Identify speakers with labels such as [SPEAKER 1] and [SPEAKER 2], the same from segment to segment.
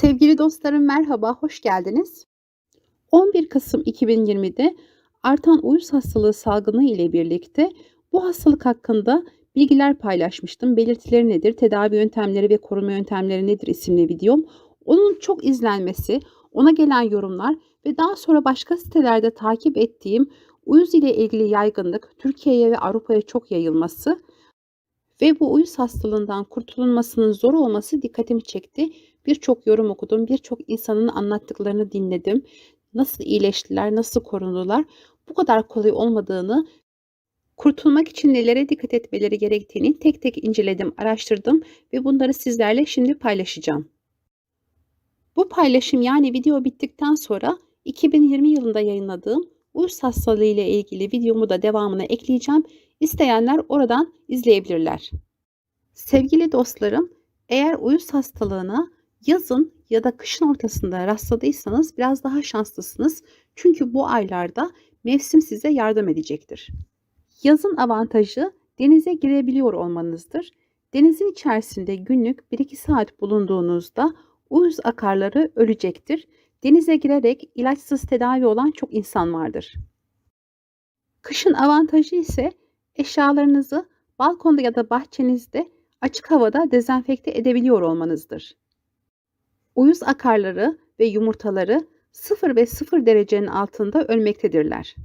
[SPEAKER 1] Sevgili dostlarım merhaba, hoş geldiniz. 11 Kasım 2020'de artan uyuz hastalığı salgını ile birlikte bu hastalık hakkında bilgiler paylaşmıştım. Belirtileri nedir, tedavi yöntemleri ve koruma yöntemleri nedir isimli videom. Onun çok izlenmesi, ona gelen yorumlar ve daha sonra başka sitelerde takip ettiğim uyuz ile ilgili yaygınlık Türkiye'ye ve Avrupa'ya çok yayılması ve bu uyuz hastalığından kurtulunmasının zor olması dikkatimi çekti. Birçok yorum okudum, birçok insanın anlattıklarını dinledim. Nasıl iyileştiler, nasıl korundular? Bu kadar kolay olmadığını, kurtulmak için nelere dikkat etmeleri gerektiğini tek tek inceledim, araştırdım ve bunları sizlerle şimdi paylaşacağım. Bu paylaşım yani video bittikten sonra 2020 yılında yayınladığım uyuz hastalığı ile ilgili videomu da devamına ekleyeceğim. İsteyenler oradan izleyebilirler. Sevgili dostlarım, eğer uyuz hastalığına yazın ya da kışın ortasında rastladıysanız biraz daha şanslısınız. Çünkü bu aylarda mevsim size yardım edecektir. Yazın avantajı denize girebiliyor olmanızdır. Denizin içerisinde günlük 1-2 saat bulunduğunuzda uyuz akarları ölecektir. Denize girerek ilaçsız tedavi olan çok insan vardır. Kışın avantajı ise eşyalarınızı balkonda ya da bahçenizde açık havada dezenfekte edebiliyor olmanızdır. Uyuz akarları ve yumurtaları 0 ve 0 derecenin altında ölmektedirler.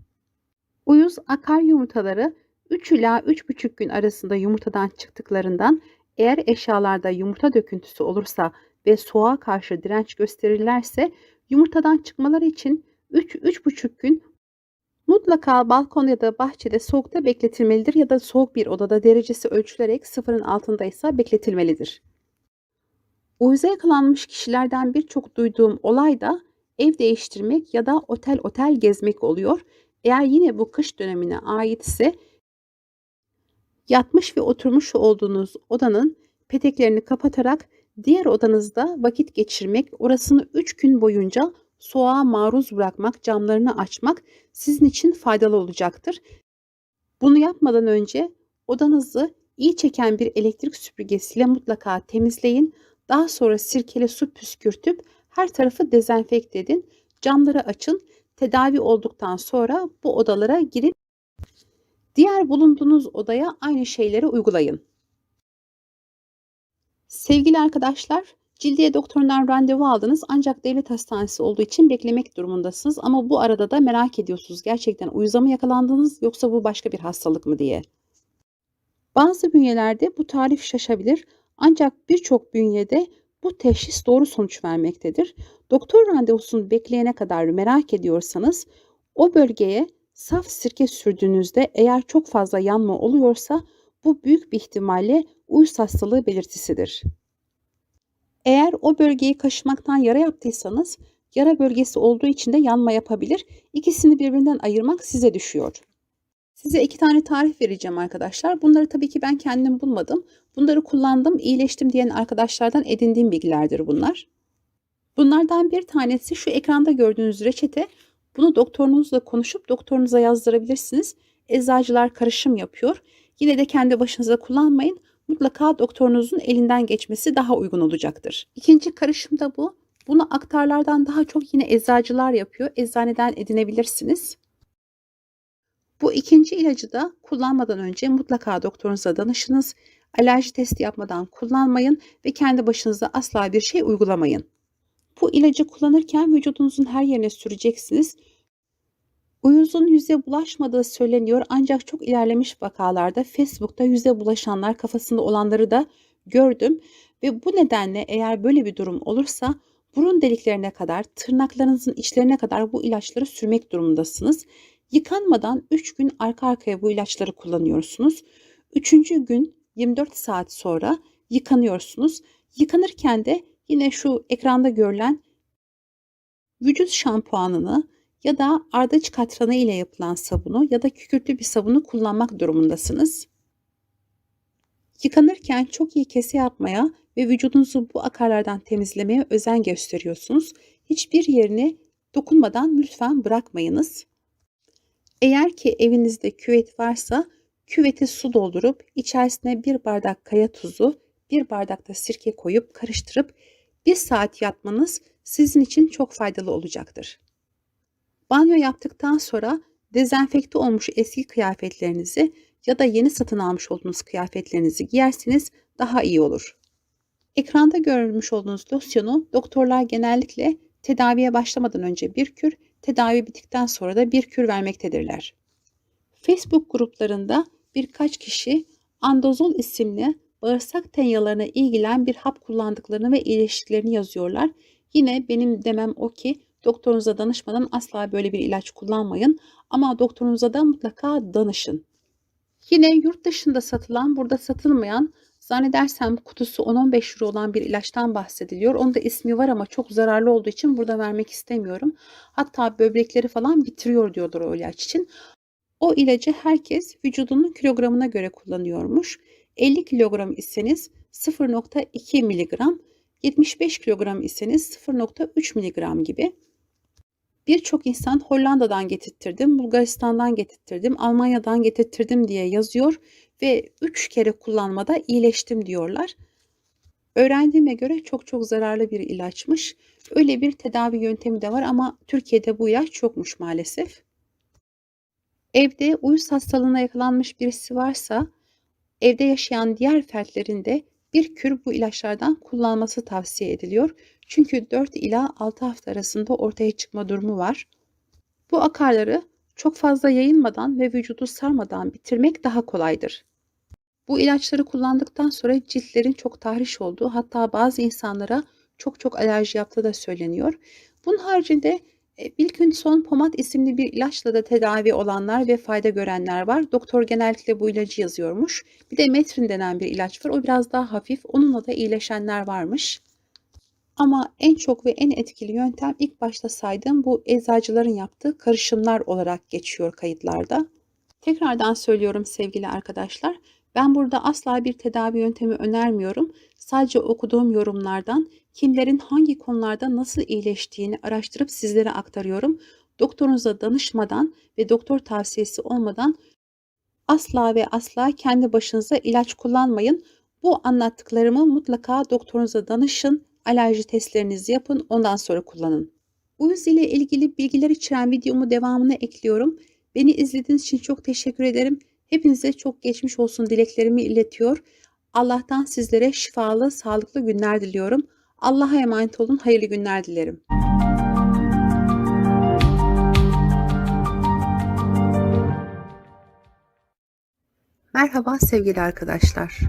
[SPEAKER 1] Uyuz akar yumurtaları 3 ila 3,5 gün arasında yumurtadan çıktıklarından eğer eşyalarda yumurta döküntüsü olursa ve soğuğa karşı direnç gösterirlerse yumurtadan çıkmaları için 3-3,5 gün mutlaka balkon ya da bahçede soğukta bekletilmelidir ya da soğuk bir odada derecesi ölçülerek sıfırın altındaysa bekletilmelidir. Uyuza yakalanmış kişilerden birçok duyduğum olay da ev değiştirmek ya da otel otel gezmek oluyor. Eğer yine bu kış dönemine aitse yatmış ve oturmuş olduğunuz odanın peteklerini kapatarak diğer odanızda vakit geçirmek, orasını 3 gün boyunca soğuğa maruz bırakmak, camlarını açmak sizin için faydalı olacaktır. Bunu yapmadan önce odanızı iyi çeken bir elektrik süpürgesiyle mutlaka temizleyin. Daha sonra sirkeli su püskürtüp her tarafı dezenfekte edin. Camları açın. Tedavi olduktan sonra bu odalara girip diğer bulunduğunuz odaya aynı şeyleri uygulayın. Sevgili arkadaşlar, cildiye doktorundan randevu aldınız ancak devlet hastanesi olduğu için beklemek durumundasınız. Ama bu arada da merak ediyorsunuz gerçekten uyuza mı yakalandınız yoksa bu başka bir hastalık mı diye. Bazı bünyelerde bu tarif şaşabilir ancak birçok bünyede bu teşhis doğru sonuç vermektedir. Doktor randevusunu bekleyene kadar merak ediyorsanız o bölgeye saf sirke sürdüğünüzde eğer çok fazla yanma oluyorsa bu büyük bir ihtimalle uyuz hastalığı belirtisidir. Eğer o bölgeyi kaşımaktan yara yaptıysanız yara bölgesi olduğu için de yanma yapabilir. İkisini birbirinden ayırmak size düşüyor. Size iki tane tarif vereceğim arkadaşlar. Bunları tabii ki ben kendim bulmadım. Bunları kullandım, iyileştim diyen arkadaşlardan edindiğim bilgilerdir bunlar. Bunlardan bir tanesi şu ekranda gördüğünüz reçete. Bunu doktorunuzla konuşup doktorunuza yazdırabilirsiniz. Eczacılar karışım yapıyor. Yine de kendi başınıza kullanmayın. Mutlaka doktorunuzun elinden geçmesi daha uygun olacaktır. İkinci karışım da bu. Bunu aktarlardan daha çok yine eczacılar yapıyor. Eczaneden edinebilirsiniz. Bu ikinci ilacı da kullanmadan önce mutlaka doktorunuza danışınız. Alerji testi yapmadan kullanmayın ve kendi başınıza asla bir şey uygulamayın. Bu ilacı kullanırken vücudunuzun her yerine süreceksiniz. Uyuzun yüze bulaşmadığı söyleniyor ancak çok ilerlemiş vakalarda Facebook'ta yüze bulaşanlar kafasında olanları da gördüm ve bu nedenle eğer böyle bir durum olursa burun deliklerine kadar, tırnaklarınızın içlerine kadar bu ilaçları sürmek durumundasınız. Yıkanmadan 3 gün arka arkaya bu ilaçları kullanıyorsunuz. 3. gün 24 saat sonra yıkanıyorsunuz. Yıkanırken de yine şu ekranda görülen vücut şampuanını ya da ardıç katranı ile yapılan sabunu ya da kükürtlü bir sabunu kullanmak durumundasınız. Yıkanırken çok iyi kese yapmaya ve vücudunuzu bu akarlardan temizlemeye özen gösteriyorsunuz. Hiçbir yerini dokunmadan lütfen bırakmayınız. Eğer ki evinizde küvet varsa küvete su doldurup içerisine bir bardak kaya tuzu, bir bardak da sirke koyup karıştırıp Bir saat yatmanız sizin için çok faydalı olacaktır. Banyo yaptıktan sonra dezenfekte olmuş eski kıyafetlerinizi ya da yeni satın almış olduğunuz kıyafetlerinizi giyerseniz daha iyi olur. Ekranda görmüş olduğunuz losyonu doktorlar genellikle tedaviye başlamadan önce bir kür, tedavi bittikten sonra da bir kür vermektedirler. Facebook gruplarında birkaç kişi andozol isimli bağırsak tenyalarına ilgilen bir hap kullandıklarını ve iyileştiklerini yazıyorlar. Yine benim demem o ki doktorunuza danışmadan asla böyle bir ilaç kullanmayın ama doktorunuza da mutlaka danışın. Yine yurt dışında satılan, burada satılmayan zannedersem kutusu 10-15 euro olan bir ilaçtan bahsediliyor. Onun da ismi var ama çok zararlı olduğu için burada vermek istemiyorum. Hatta böbrekleri falan bitiriyor diyorlar o ilaç için. O ilacı herkes vücudunun kilogramına göre kullanıyormuş. 50 kilogram iseniz 0.2 miligram, 75 kilogram iseniz 0.3 miligram gibi. Birçok insan Hollanda'dan getirttirdim, Bulgaristan'dan getirttirdim, Almanya'dan getirttirdim diye yazıyor ve 3 kere kullanmada iyileştim diyorlar. Öğrendiğime göre çok çok zararlı bir ilaçmış. Öyle bir tedavi yöntemi de var ama Türkiye'de bu ilaç çokmuş maalesef. Evde uyuz hastalığına yakalanmış birisi varsa evde yaşayan diğer fertlerin de bir kür bu ilaçlardan kullanması tavsiye ediliyor. Çünkü 4 ila 6 hafta arasında ortaya çıkma durumu var. Bu akarları çok fazla yayılmadan ve vücudu sarmadan bitirmek daha kolaydır. Bu ilaçları kullandıktan sonra ciltlerin çok tahriş olduğu hatta bazı insanlara çok çok alerji yaptığı da söyleniyor. Bunun haricinde Wilkinson pomat isimli bir ilaçla da tedavi olanlar ve fayda görenler var. Doktor genellikle bu ilacı yazıyormuş. Bir de Metrin denen bir ilaç var. O biraz daha hafif. Onunla da iyileşenler varmış. Ama en çok ve en etkili yöntem ilk başta saydığım bu eczacıların yaptığı karışımlar olarak geçiyor kayıtlarda. Tekrardan söylüyorum sevgili arkadaşlar. Ben burada asla bir tedavi yöntemi önermiyorum. Sadece okuduğum yorumlardan kimlerin hangi konularda nasıl iyileştiğini araştırıp sizlere aktarıyorum. Doktorunuza danışmadan ve doktor tavsiyesi olmadan asla ve asla kendi başınıza ilaç kullanmayın. Bu anlattıklarımı mutlaka doktorunuza danışın, alerji testlerinizi yapın, ondan sonra kullanın. Uyuz ile ilgili bilgiler içeren videomu devamına ekliyorum. Beni izlediğiniz için çok teşekkür ederim. Hepinize çok geçmiş olsun dileklerimi iletiyor. Allah'tan sizlere şifalı, sağlıklı günler diliyorum. Allah'a emanet olun. Hayırlı günler dilerim. Merhaba sevgili arkadaşlar.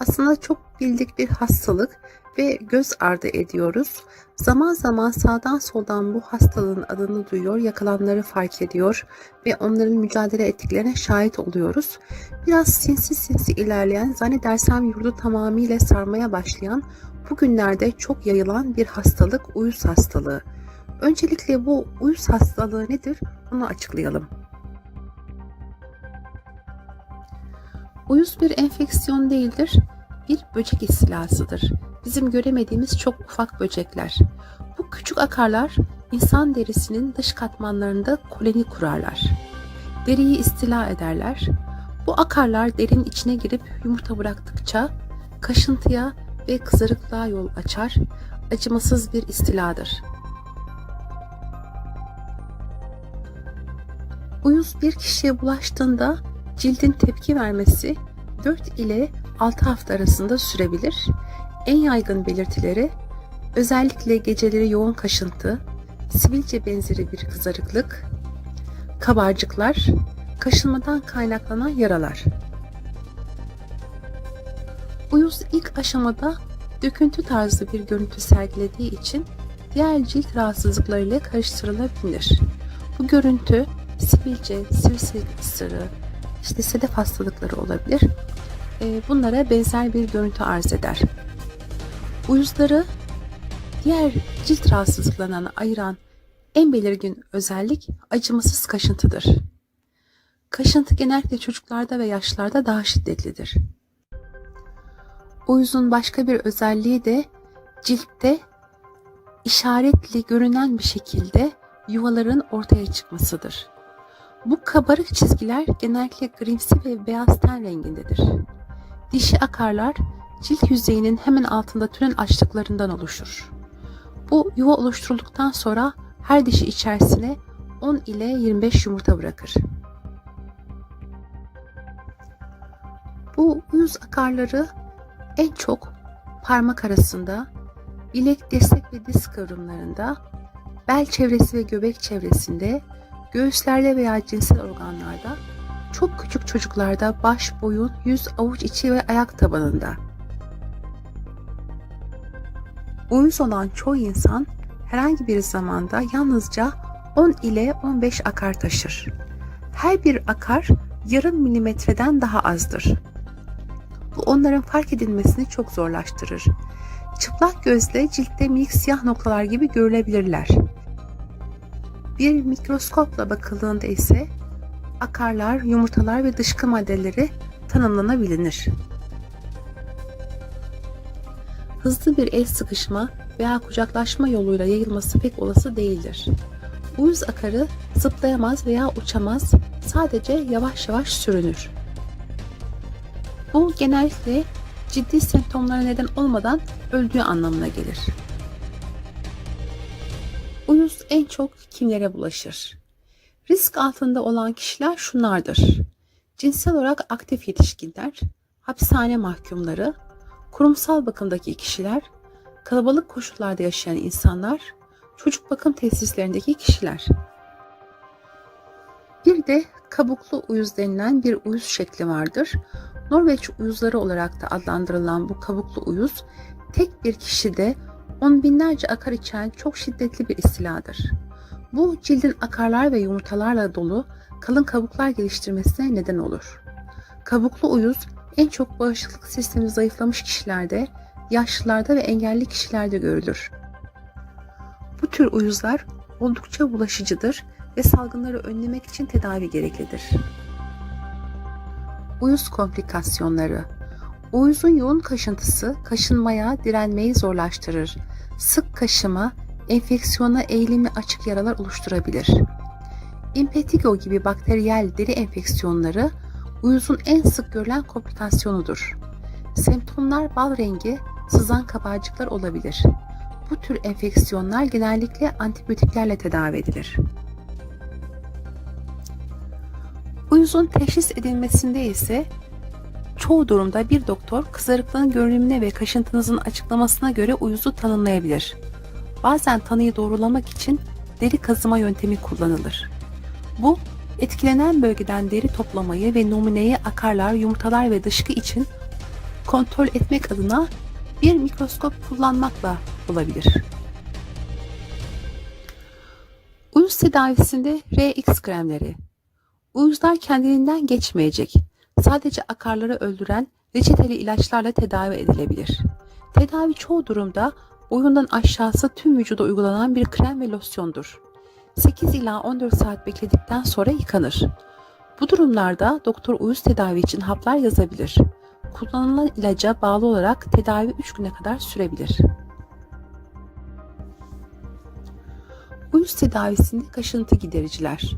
[SPEAKER 1] Aslında çok bildik bir hastalık ve göz ardı ediyoruz. Zaman zaman sağdan soldan bu hastalığın adını duyuyor, yakalanları fark ediyor ve onların mücadele ettiklerine şahit oluyoruz. Biraz sinsi sinsi ilerleyen, zannedersem yurdu tamamıyla sarmaya başlayan, bugünlerde çok yayılan bir hastalık uyuz hastalığı. Öncelikle bu uyuz hastalığı nedir? Onu açıklayalım. Uyuz bir enfeksiyon değildir, bir böcek istilasıdır. Bizim göremediğimiz çok ufak böcekler. Bu küçük akarlar insan derisinin dış katmanlarında koloni kurarlar. Deriyi istila ederler. Bu akarlar derinin içine girip yumurta bıraktıkça kaşıntıya ve kızarıklığa yol açar, acımasız bir istiladır. Uyuz bir kişiye bulaştığında cildin tepki vermesi 4 ile 6 hafta arasında sürebilir. En yaygın belirtileri özellikle geceleri yoğun kaşıntı, sivilce benzeri bir kızarıklık, kabarcıklar, kaşınmadan kaynaklanan yaralar. Uyuz ilk aşamada döküntü tarzı bir görüntü sergilediği için diğer cilt rahatsızlıklarıyla karıştırılabilir. Bu görüntü sivilce, sivrisinek ısırığı, işte sedef hastalıkları olabilir. Bunlara benzer bir görüntü arz eder. Uyuzları diğer cilt rahatsızlıklarından ayıran en belirgin özellik acımasız kaşıntıdır. Kaşıntı genellikle çocuklarda ve yaşlarda daha şiddetlidir. Uyuzun başka bir özelliği de ciltte işaretli görünen bir şekilde yuvaların ortaya çıkmasıdır. Bu kabarık çizgiler genellikle grimsi ve beyaz ten rengindedir. Dişi akarlar cilt yüzeyinin hemen altında türen açlıklarından oluşur. Bu yuva oluşturulduktan sonra her dişi içerisine 10 ile 25 yumurta bırakır. Bu uyuz akarları en çok parmak arasında, bilek, dirsek ve diz kıvrımlarında, bel çevresi ve göbek çevresinde, göğüslerde veya cinsel organlarda, çok küçük çocuklarda baş, boyun, yüz, avuç içi ve ayak tabanında. Uyuz olan çoğu insan herhangi bir zamanda yalnızca 10 ile 15 akar taşır. Her bir akar yarım milimetreden daha azdır. Bu onların fark edilmesini çok zorlaştırır. Çıplak gözle ciltte minik siyah noktalar gibi görülebilirler. Bir mikroskopla bakıldığında ise akarlar, yumurtalar ve dışkı maddeleri tanımlanabilir. Hızlı bir el sıkışma veya kucaklaşma yoluyla yayılması pek olası değildir. Uyuz akarı zıplayamaz veya uçamaz, sadece yavaş yavaş sürünür. Bu genellikle ciddi semptomlara neden olmadan öldüğü anlamına gelir. Uyuz en çok kimlere bulaşır? Risk altında olan kişiler şunlardır. Cinsel olarak aktif yetişkinler, hapishane mahkumları, kurumsal bakımdaki kişiler, kalabalık koşullarda yaşayan insanlar, çocuk bakım tesislerindeki kişiler. Bir de kabuklu uyuz denilen bir uyuz şekli vardır. Norveç uyuzları olarak da adlandırılan bu kabuklu uyuz tek bir kişide on binlerce akar içeren çok şiddetli bir istiladır. Bu cildin akarlar ve yumurtalarla dolu kalın kabuklar geliştirmesine neden olur. Kabuklu uyuz en çok bağışıklık sistemi zayıflamış kişilerde, yaşlılarda ve engelli kişilerde görülür. Bu tür uyuzlar oldukça bulaşıcıdır ve salgınları önlemek için tedavi gereklidir. Uyuz komplikasyonları Uyuzun yoğun kaşıntısı kaşınmaya, direnmeyi zorlaştırır. Sık kaşıma, enfeksiyona eğilimi açık yaralar oluşturabilir. Impetigo gibi bakteriyel deri enfeksiyonları uyuzun en sık görülen komplikasyonudur. Semptomlar bal rengi, sızan kabarcıklar olabilir. Bu tür enfeksiyonlar genellikle antibiyotiklerle tedavi edilir. Uyuzun teşhis edilmesinde ise çoğu durumda bir doktor kızarıklığın görünümüne ve kaşıntınızın açıklamasına göre uyuzu tanımlayabilir. Bazen tanıyı doğrulamak için deri kazıma yöntemi kullanılır. Bu, etkilenen bölgeden deri toplamayı ve numuneyi akarlar, yumurtalar ve dışkı için kontrol etmek adına bir mikroskop kullanmakla olabilir. Uyuz tedavisinde RX kremleri. Uyuzlar kendiliğinden geçmeyecek. Sadece akarları öldüren reçeteli ilaçlarla tedavi edilebilir. Tedavi çoğu durumda boyundan aşağısı tüm vücuda uygulanan bir krem ve losyondur. 8 ila 14 saat bekledikten sonra yıkanır. Bu durumlarda doktor uyuz tedavi için haplar yazabilir. Kullanılan ilaca bağlı olarak tedavi 3 güne kadar sürebilir. Uyuz tedavisinde kaşıntı gidericiler.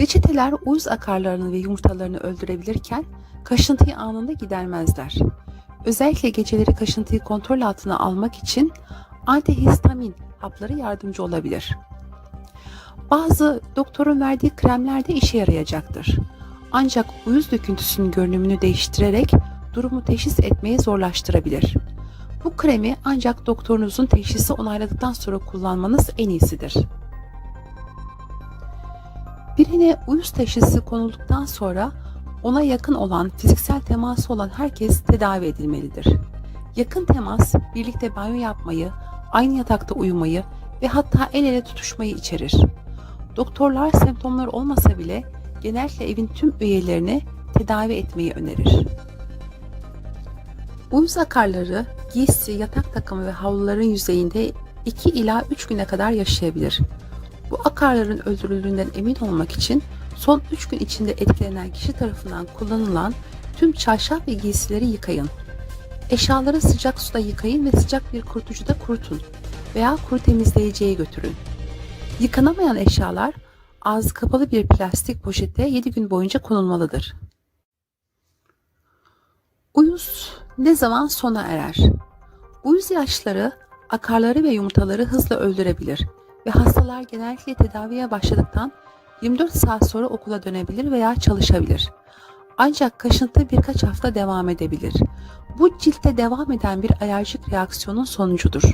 [SPEAKER 1] Reçeteler uyuz akarlarını ve yumurtalarını öldürebilirken kaşıntıyı anında gidermezler. Özellikle geceleri kaşıntıyı kontrol altına almak için antihistamin hapları yardımcı olabilir. Bazı doktorun verdiği kremler de işe yarayacaktır. Ancak uyuz döküntüsünün görünümünü değiştirerek durumu teşhis etmeyi zorlaştırabilir. Bu kremi ancak doktorunuzun teşhisi onayladıktan sonra kullanmanız en iyisidir. Birine uyuz teşhisi konulduktan sonra ona yakın olan, fiziksel teması olan herkes tedavi edilmelidir. Yakın temas, birlikte banyo yapmayı, aynı yatakta uyumayı ve hatta el ele tutuşmayı içerir. Doktorlar semptomlar olmasa bile genellikle evin tüm üyelerini tedavi etmeyi önerir. Uyuz akarları, giysi, yatak takımı ve havluların yüzeyinde 2 ila 3 güne kadar yaşayabilir. Bu akarların öldürüldüğünden emin olmak için son 3 gün içinde etkilenen kişi tarafından kullanılan tüm çarşaf ve giysileri yıkayın. Eşyaları sıcak suda yıkayın ve sıcak bir kurutucuda kurutun veya kuru temizleyiciye götürün. Yıkanamayan eşyalar ağzı kapalı bir plastik poşete 7 gün boyunca konulmalıdır. Uyuz Ne zaman sona erer? Uyuz ilaçları akarları ve yumurtaları hızla öldürebilir ve hastalar genellikle tedaviye başladıktan 24 saat sonra okula dönebilir veya çalışabilir. Ancak kaşıntı birkaç hafta devam edebilir. Bu ciltte devam eden bir alerjik reaksiyonun sonucudur.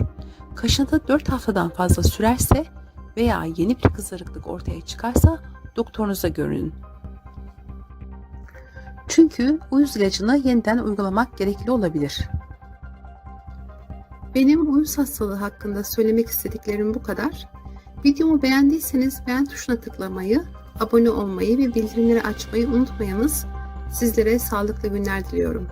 [SPEAKER 1] Kaşıntı 4 haftadan fazla sürerse veya yeni bir kızarıklık ortaya çıkarsa doktorunuza görünün. Çünkü uyuz ilacını yeniden uygulamak gerekli olabilir. Benim uyuz hastalığı hakkında söylemek istediklerim bu kadar. Videomu beğendiyseniz beğen tuşuna tıklamayı, abone olmayı ve bildirimleri açmayı unutmayınız. Sizlere sağlıklı günler diliyorum.